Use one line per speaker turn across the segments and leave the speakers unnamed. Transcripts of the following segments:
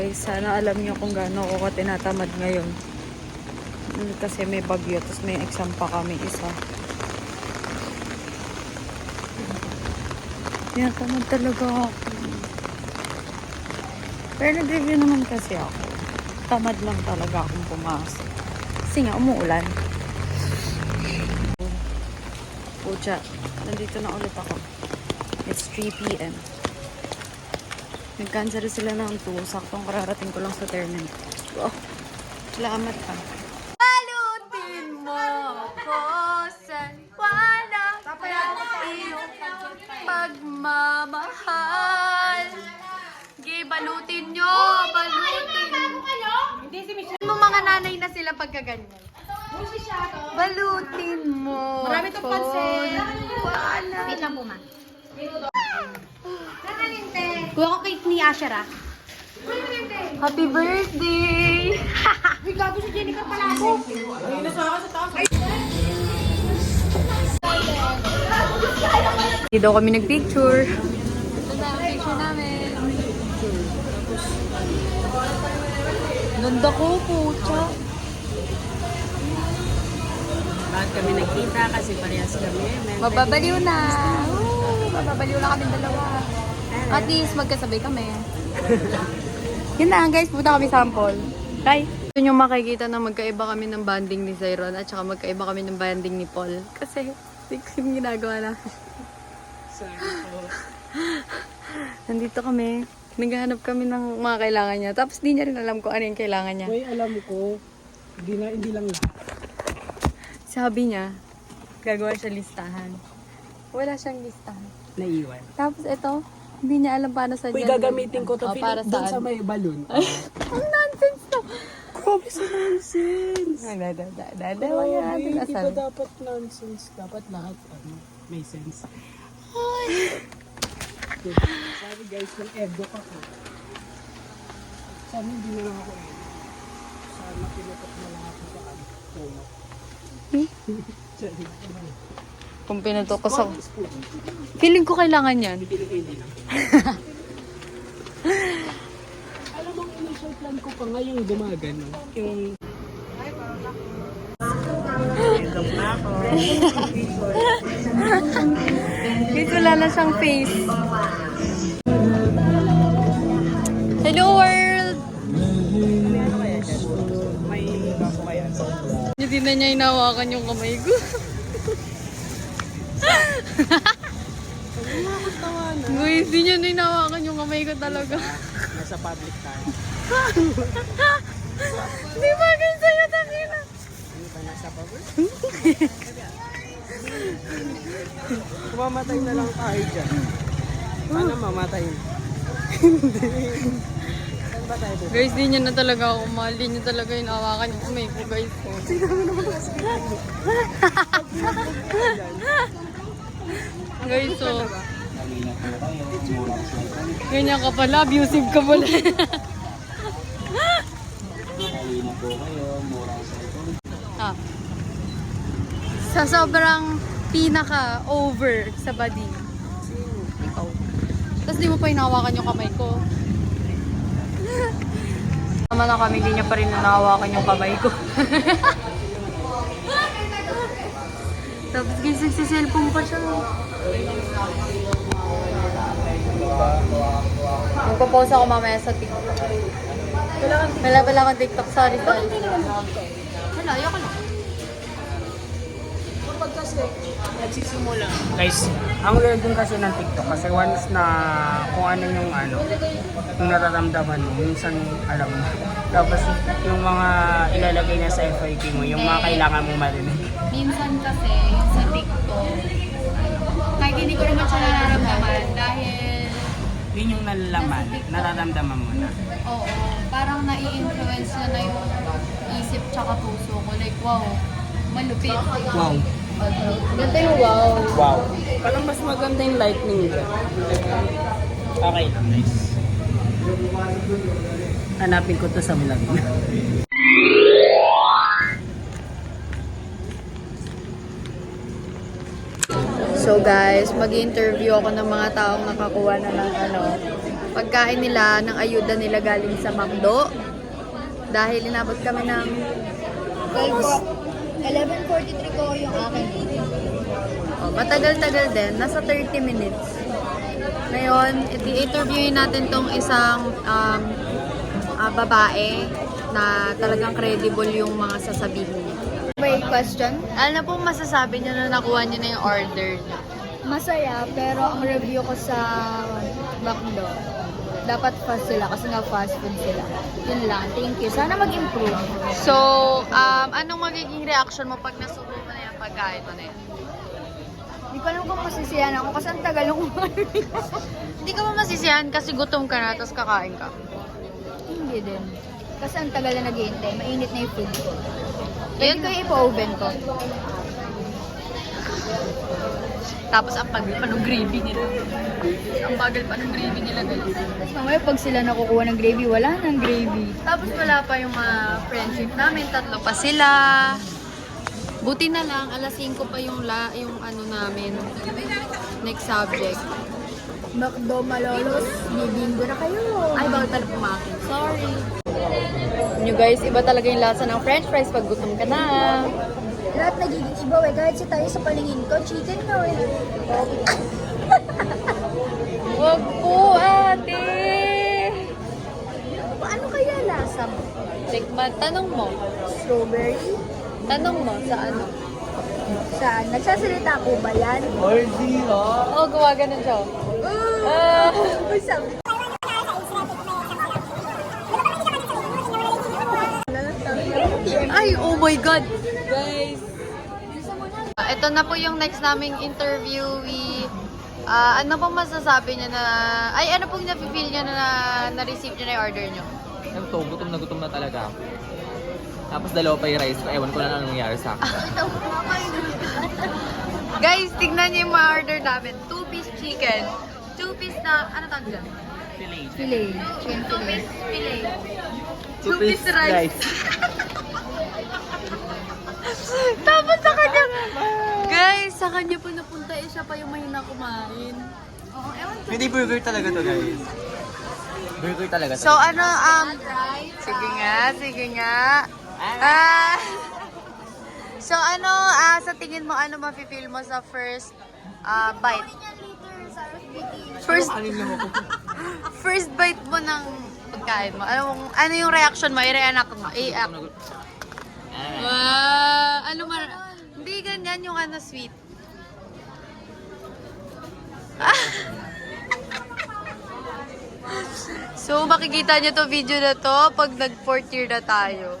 guys. Sana alam niyo kung gaano ako tinatamad ngayon. Mm, Kasi may bagyo, tapos may exam pa kami isa. Tinatamad talaga ako. Pero nag-review naman kasi ako. Tamad lang talaga akong pumasok. Kasi nga, umuulan. Pucha, nandito na ulit ako. It's 3 p.m. Nag-cancel sila ng 2. Saktong kararating ko lang sa terminal. Oh, salamat ka. Balutin mo ko sa wala iyong pagmamahal. Gi, balutin nyo, balutin. Mo mga nanay na sila pagkaganyan. Balutin mo.
Marami tong
ko
pansin.
Wala.
Wait lang po, ma. Kuha ko cake ni Ashera.
Happy birthday!
Uy, gago si Jenica pala ako.
Hindi daw kami nagpicture. Ito na ang picture namin. Ganda ko, pucha.
Bakit kami nagkita kasi parehas kami.
Mababaliw na. Mababaliw na kami dalawa. At least magkasabay kami. Yun na guys, punta kami sample. Bye! Ito yung makikita na magkaiba kami ng banding ni Zyron at saka magkaiba kami ng banding ni Paul. Kasi, fix yung ginagawa na. Nandito kami. Naghahanap kami ng mga kailangan niya. Tapos di niya rin alam kung ano yung kailangan niya.
Uy, alam ko, hindi, na, hindi lang lahat.
Sabi niya, gagawa siya listahan. Wala siyang listahan.
Naiwan.
Tapos ito, hindi niya alam paano sa
Uy, gagamitin ko to
Oh, para
doon
saan?
sa may balloon.
Ang nonsense to!
Grabe sa nonsense.
Ay, da, da, da, da, da, yan.
Hindi
Asal.
ba dapat nonsense? Dapat lahat ano, may sense. Sabi guys, ng ego ako. Sana hindi na lang ako ego. Sana pinutok na lang ako sa ano, puno.
Hmm?
Sorry.
Kung pinutok ko sa... Feeling ko kailangan yan.
Alam mo, initial plan ko pa nga yung gumagano. Yung...
Guys, wala na siyang face. Hello world! Hindi na niya inawakan yung kamay ko. Guys, hindi niya na inawakan yung kamay ko talaga.
Nasa public tayo.
Di ba ganyan sa'yo, Takina?
Ano ba nasa public? Mamatay na lang tayo dyan. Paano mamatay? Hindi.
Guys, di niya na talaga ako mahal. Di niya talaga inawakan yung kamay ko, guys. guys, so... Ganyan ka pala, abusive ka pala. ah. Sa sobrang pinaka-over sa body. Ikaw. Tapos di mo pa hinawakan yung kamay ko. Tama na kami, di niya pa rin nanawakan yung kamay ko. Tapos guys, nagsiselfone pa siya. Magpo-post ako mamaya sa TikTok. Wala pala akong TikTok, sorry, sorry. Wala, ayoko lang.
Nagsisimula. Guys, ang weird din kasi ng TikTok kasi once na kung ano yung ano, yung nararamdaman mo, minsan alam mo. Tapos yung mga ilalagay na sa FYP mo, yung mga kailangan mo marinig.
Minsan kasi sa TikTok, kahit hindi ko naman siya nararamdaman dahil,
Yun yung nalalaman, nararamdaman mo na.
oo, parang nai-influence na na yung isip tsaka puso ko. Like, wow, malupit.
Wow.
Ganda yung wow.
Wow. Parang mas maganda yung lightning dyan. Okay nice. Hanapin ko to sa vlog.
So guys, mag-interview ako ng mga taong nakakuha na ng ano, pagkain nila, ng ayuda nila galing sa McDo. Dahil inabot kami ng
11.43 ko yung akin.
oh, matagal-tagal din, nasa 30 minutes. Ngayon, i-interviewin natin tong isang um, ah, babae na talagang credible yung mga sasabihin niya.
May question?
Ano po masasabi niyo na nakuha niyo na yung order niyo?
Masaya, pero ang review ko sa McDo, dapat fast sila kasi nga fast food sila. Yun lang. Thank you. Sana mag-improve.
So, um, anong magiging reaction mo pag nasubo mo na yung pagkain mo na yan?
Hindi ko alam kung masisiyan ako kasi ang tagal ng
Hindi ka ba masisiyahan kasi gutom ka na tapos kakain ka?
Hindi din. Kasi ang tagal na naghihintay. Mainit na yung food ko.
Yun.
ko yung ipa-oven ko.
Tapos ang bagal pa ng gravy nila. Ang bagal pa ng gravy nila guys.
Tapos mamaya pag sila nakukuha ng gravy, wala nang gravy.
Tapos wala pa yung mga friendship namin, tatlo pa sila. Buti na lang, alas 5 pa yung, la, yung ano namin, next subject.
McDo Malolos, bibinggo na kayo.
Ay, bawal pala pumakin. Sorry. Nyo guys, iba talaga yung lasa ng french fries pag gutom ka na.
Lahat nagiging iba eh. Kahit si tayo sa paningin ko, chicken na eh.
Wag po, ate!
Ano kaya lasa mo?
Tikman, tanong mo.
Strawberry?
Tanong mo sa ano.
Saan? Nagsasalita po ba yan?
Oo, oh, gawa ganun siya. Ah.
Uy, sabi.
Ay, oh my God! Guys! Ito na po yung next naming interviewee. Ah, ano po masasabi niya na... Ay, ano pong na-feel niya na na-receive niya na yung order niyo?
Ewan to, gutom na gutom na talaga ako. Tapos dalawa pa yung rice ko, ewan ko na anong nangyari sa akin.
Guys, tignan niyo yung mga order namin. Two-piece chicken. Two-piece na... Ano tawag dyan?
Filet. Chicken filet.
Two-piece filet.
Two-piece
rice. Tapos sa kanya... Guys, sa kanya po napunta eh, siya pa yung mahina kumain.
Oo, ewan ko.
Hindi burger talaga to guys. Burger talaga to.
So ano, um... Sige nga, sige nga. Ah! So ano, ah, sa tingin mo, ano mafe-feel mo sa first ah, bite? First, first bite mo ng pagkain mo. Ano, ano yung reaction mo? I-react mo. I-act. Wow! Ano man? Hindi ganyan yung ano sweet. Ah! so, makikita niyo to video na to pag nag fourth year na tayo.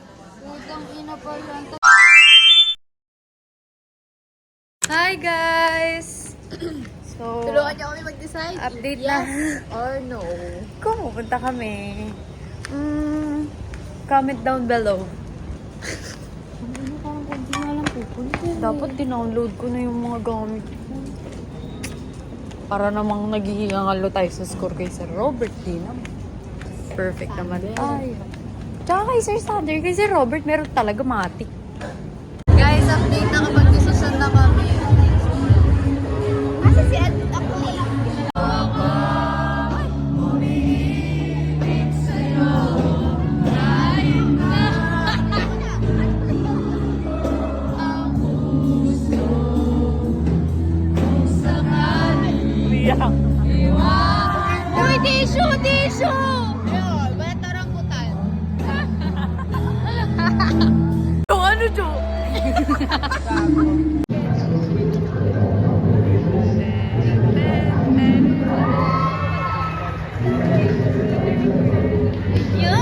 Hi guys! So,
Tulungan niyo kami mag-decide.
update
yes
na.
or no.
Kung pupunta kami, mm, comment down below.
Ano parang konti nga lang pupunta.
Dapat dinownload ko na yung mga gamit ko. Para namang naghihingalo tayo sa score kay Sir Robert. Di naman. Perfect naman tayo. Tsaka kay Sir Sander, kay Sir Robert, meron talaga matik. Guys, update na kapag Yun,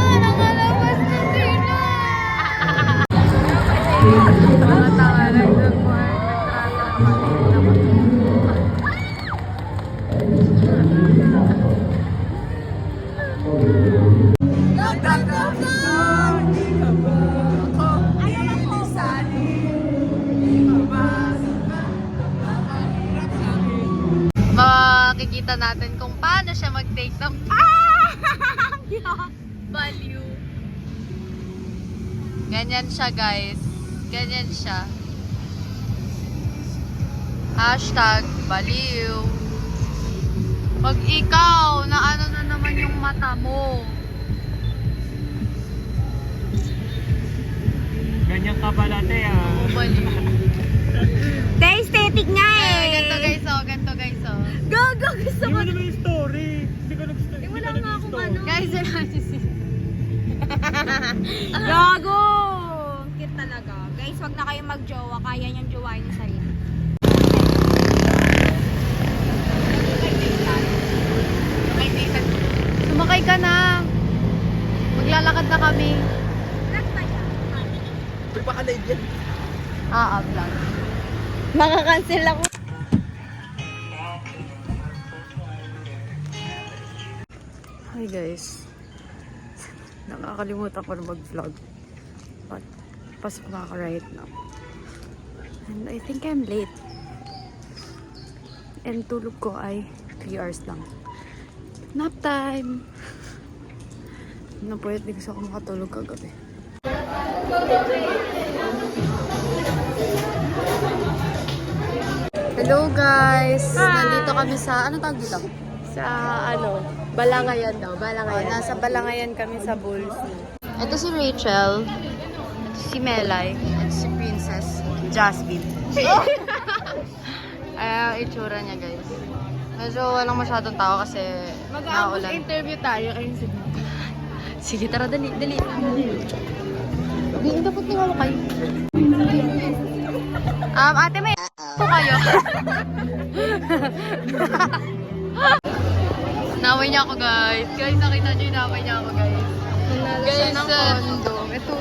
siya, guys. Ganyan siya. Hashtag baliw. Pag ikaw, na ano na naman yung mata mo.
Ganyan ka pala, te, ah.
Baliw.
The aesthetic nga
Eh, ganito guys, oh. Ganito guys, oh.
Go, go, gusto
Hindi mo naman yung story. Hindi ko nag
Eh, wala nga akong ano.
Guys, wala si.
Gago! Wag na kayong magjowa. Kaya niyang jowain yung sarili.
Sumakay ka na. Maglalakad na kami. Ah, ah, vlog.
Makakancel ako.
Hi guys. Nakakalimutan ko na mag-vlog. But, pasok na ako right now. And I think I'm late. And tulog ko ay 3 hours lang. Nap time! Ano po yun, di gusto ako makatulog kagabi. Hello guys! Nandito kami sa, ano tawag dito? Sa ano, Balangayan daw, Balangayan. nasa Balangayan kami sa Bulls. Ito si Rachel, si Melay, ito si Princess, Jasmine. Ay, ang itsura niya guys. Medyo walang masyadong tao kasi naulan.
interview tayo kayo sa
Sige, tara, dali, dali. Hindi, dapat Mama kayo. Um, ate, may po kayo. naway niya ako, guys. Guys, nakita niyo yung naway niya ako, guys. guys, kondo. Ito.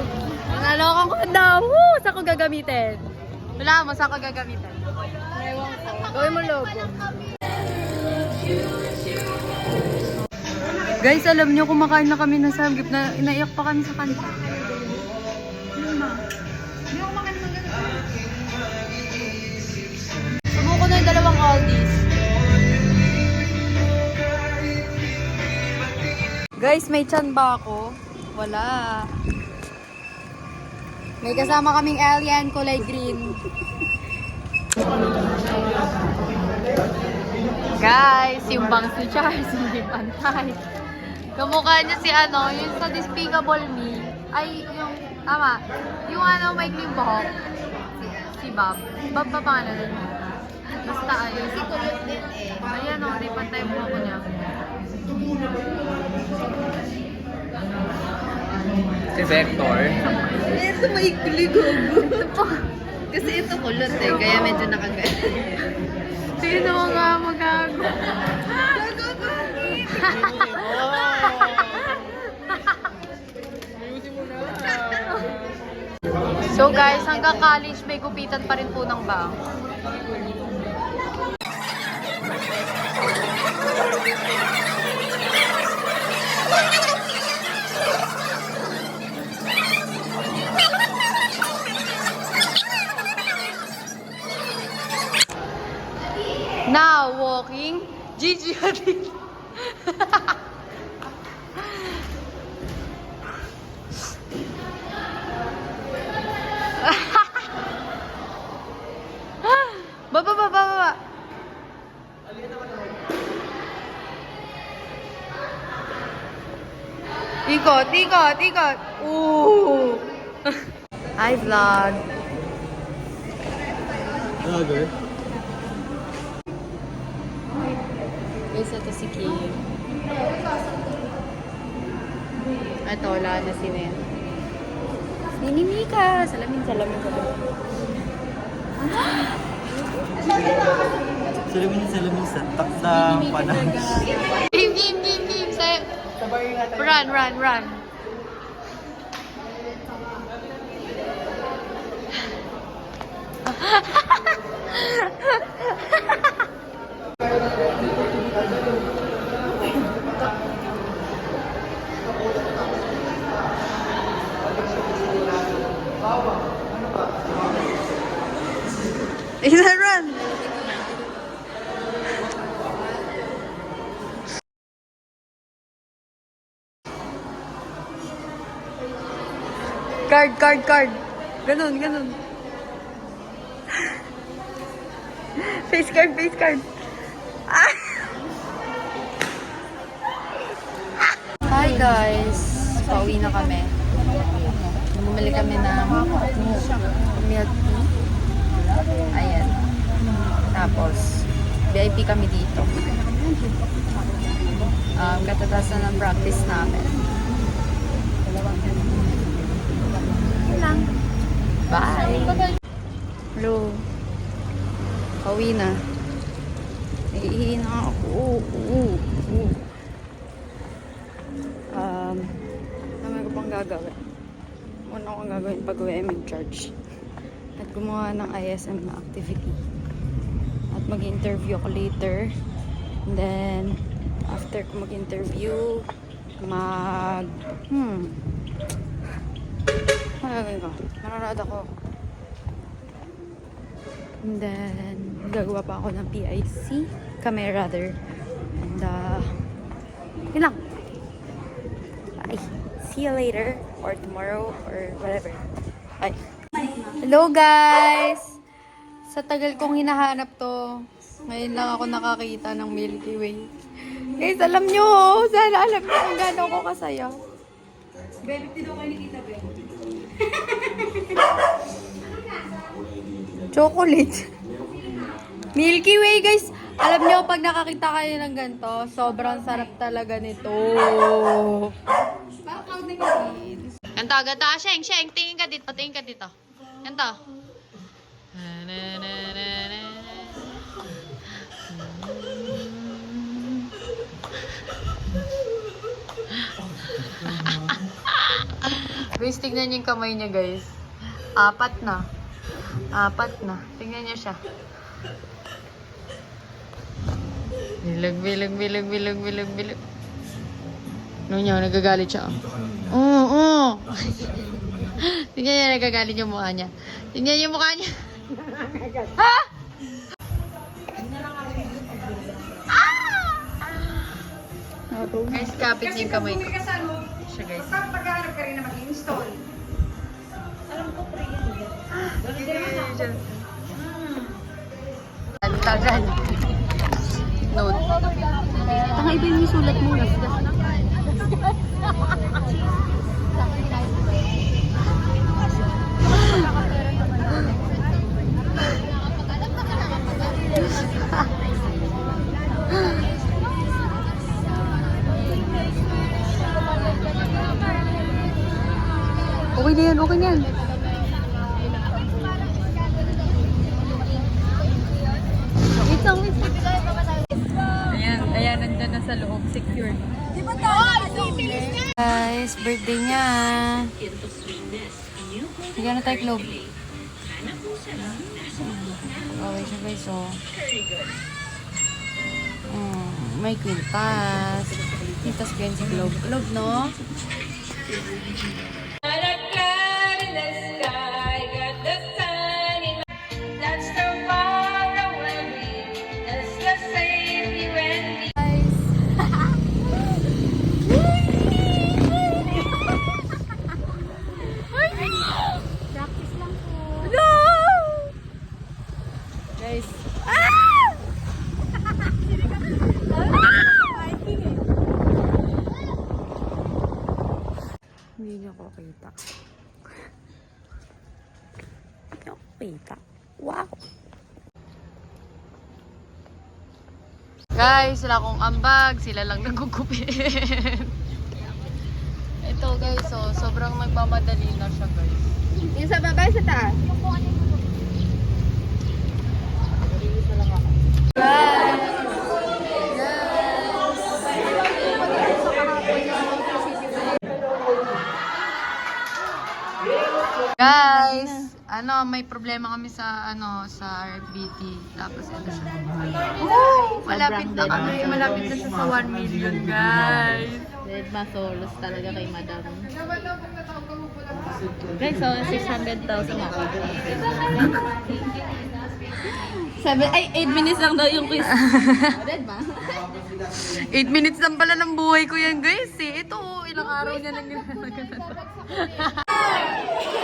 Nanalo akong kondo. Woo! Saan ko gagamitin? Wala mo, saan ko gagamitin? Ewan ko. Gawin mo logo. Guys, alam niyo, kumakain na kami ng samgip na inaiyak pa kami sa kanta. Subuko na yung dalawang Aldi's. Guys, may chan ba ako? Wala. May kasama kaming alien, kulay green. Guys, yung bangs ni Charles, hindi pantay. Kamukha niya si ano, yung sa Despicable Me. Ay, yung, tama. Yung ano, may clean buhok. Si, si Bob. Bob ba pangalan nun? Basta ayun. Si kulot din eh. Ayan o, di pantay yung buhok niya.
Si Vector.
Ito may kuligogo. Ito po. Kasi ito kulot eh, kaya medyo nakagat. Sino nga magago? So guys, hanggang college may gupitan pa rin po ng bang. Gigi Hadid. baba, baba, baba. Ikot, ikot, ikot. Ooh. Hi, vlog.
Ah, Vlogger?
Guys, ito si Kim. Ito, wala na si Nen. Ninimika! Salamin, salamin, salamin.
Salamin salamin sa takdang panahon.
Kim, Kim, Kim, Kim! Run, run, run. Is that run? Card, card, card. Ganun, ganun. Face card, face card. Ah! Hi guys! Pauwi na kami. Bumili kami ng milk. Ayan. Tapos, VIP kami dito. Um, katatasan ng practice namin. Bye! Hello. Pauwi na. Naiihi na ako. Oo, oo, oo. Um, ano ko pang gagawin? Una akong gagawin pag uwi I'm in charge. At gumawa ng ISM na activity. At mag-interview ako later. And then, after ko mag-interview, mag... Hmm. Ano gagawin ko? Manonood ako. And then, gagawa pa ako ng PIC. Kami rather. And, uh, yun lang. Bye. See you later. Or tomorrow. Or whatever. Bye. Hello guys! Sa tagal kong hinahanap to, ngayon lang ako nakakita ng Milky Way. Guys, alam nyo, sana alam nyo kung gaano ako kasaya. Chocolate. Milky Way, guys. Alam nyo, pag nakakita kayo ng ganito, sobrang sarap talaga nito. Ganto, ganto. Ah, Sheng, Sheng, tingin ka dito. Tingin ka dito. Ganto. Guys, tignan niyo yung kamay niya, guys. Apat na. Apat na. Tingnan niyo siya. Bilag, bilag, bilag, bilag, bilag, bilag. Ano niya, nagagalit siya. Oo, oh. oo. Tingnan niya, nagagalit yung mukha niya. Tingnan yung mukha niya. ha? Ah! Guys, kapit niya yung kamay ko. Siya, guys. Ang tagal. Note. Tanga iba yung sulat mo. Okay na yan, okay na yan. Wait lang, wait lang. Ayan, ayan, nandyan na sa loob, secure. Guys, birthday niya. Bigyan na tayo globe. Okay siya guys, oh. Mm, may kwintas. Kwintas ko yan si globe. Globe, no? Guys. Guys, wala akong ambag. Sila lang nagugupit. Ito guys, so, sobrang nagmamadali na siya guys.
Yung sa baba, sa taas.
Guys, ano, may problema kami sa ano sa RFBT. Tapos ito siya. Woo! Malapit na kami. Malapit na siya sa 1 million, guys.
Red Masolos talaga kay Madam. Guys, so 600,000 ako. Seven, ay, 8 minutes lang daw yung quiz. Red ma?
8 minutes lang pala ng buhay ko yan, guys. Eh. Ito, ilang araw niya lang yun.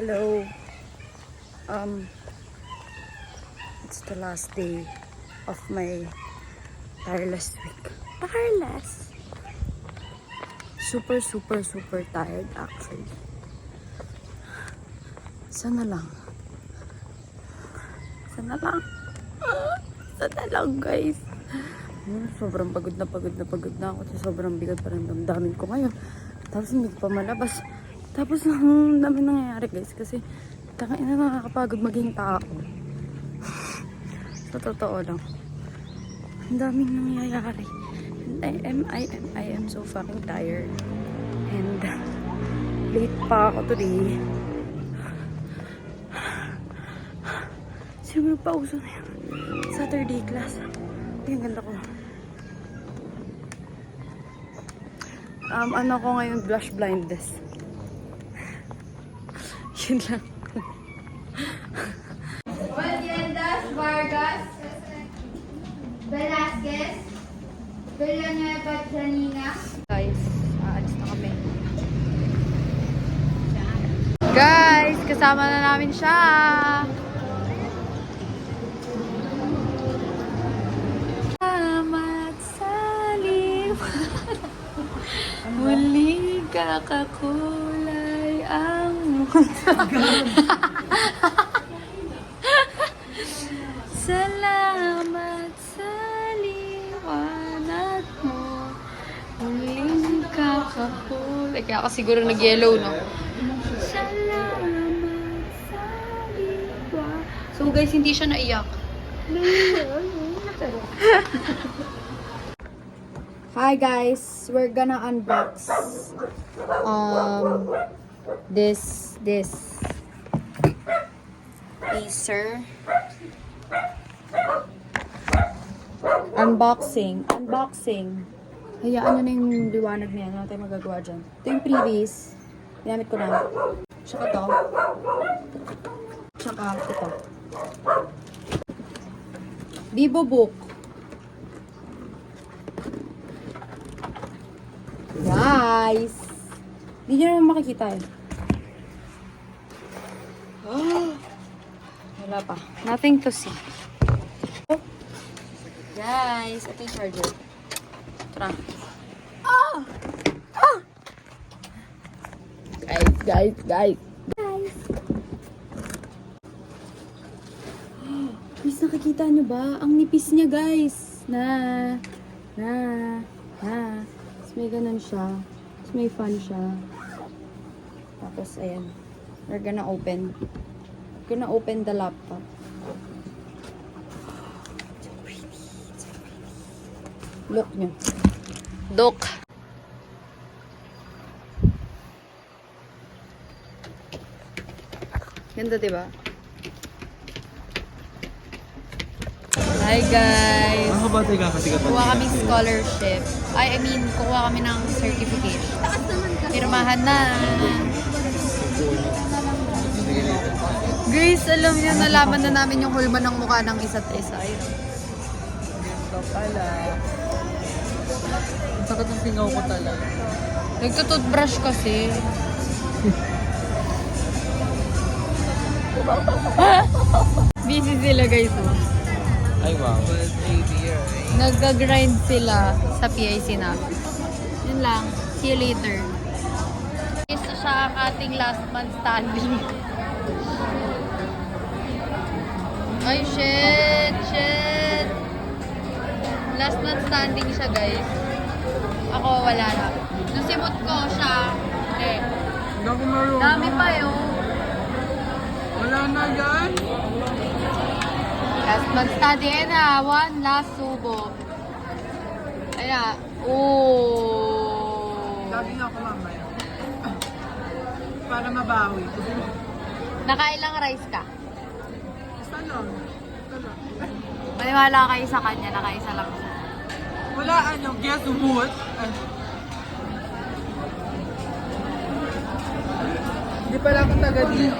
Hello. Um, it's the last day of my tireless week. Tireless. Super, super, super tired actually. Sana lang. Sana lang. Sana lang guys. Hmm, Sobrang pagod na pagod na pagod na ako. Sobrang bigat pa rin damdamin ko ngayon. Tapos hindi ko pa malabas. Tapos ang dami nangyayari guys. Kasi tangin na nakakapagod maging tao. Sa totoo lang. Ang daming nangyayari. And I am, I am, I am so fucking tired. And late pa ako today. Siguro pa uso na yun. Saturday class. Ay, ang ganda ko. Um, ano ko ngayon, blush blindness. Yun lang.
Valdiendas, Vargas, Velasquez, Villanueva, Janina.
Guys, aalis na kami. Guys, kasama na namin siya. Salamat sa liwan. Muli mundo. Salamat sa liwanag mo. Muling kakakulay. Kaya ako siguro nag-yellow, no? Salamat sa liwanag. So guys, hindi siya naiyak. Hi guys, we're gonna unbox um this this. Acer. Unboxing. Unboxing. Hayaan nyo na yung liwanag na yan. Wala tayong magagawa dyan. Ito yung previous ginamit ko na. Tsaka to. Tsaka ito. Vivo Book. Guys! Hindi nyo naman makikita eh. Wala pa. Nothing to see. Guys, ito yung charger. Tara. Ah! Ah! Guys, guys, guys. Guys. Guys, nakikita nyo ba? Ang nipis niya, guys. Na, na, na. Tapos may ganun siya. Tapos may fan siya. Tapos, ayan. We're gonna open. We're gonna open the laptop. Look nyo. Look. Ganda, diba? Hi, guys!
Ang kabatay ka kasi kapag
Kuha kami scholarship. Ay, I mean, kuha kami ng certification. Pirmahan na. Guys, alam niyo, nalaman na namin yung hulma ng mukha ng isa't isa. Ayun.
Ito pala. Ang sakit ng singaw ko talaga.
Nagtututbrush kasi. Busy sila guys. Oh.
Ay, wow.
Nag-grind sila sa PIC na. Yun lang. See you later. Isa siya ang ating last man standing. Ay, shit! Shit! Last man standing siya, guys. Ako, wala na. Nung simot ko siya, eh,
Hindi ako marunong.
dami pa yun.
Wala na yan.
Last man standing. Na, one last subo. Ayan. Oh.
Lagi ako mamaya. Para mabawi.
Nakailang rice ka?
Basta lang. Basta lang.
Maniwala kayo sa kanya, nakaisa lang siya.
Wala ano, guess what? Hindi pala ako taga dito.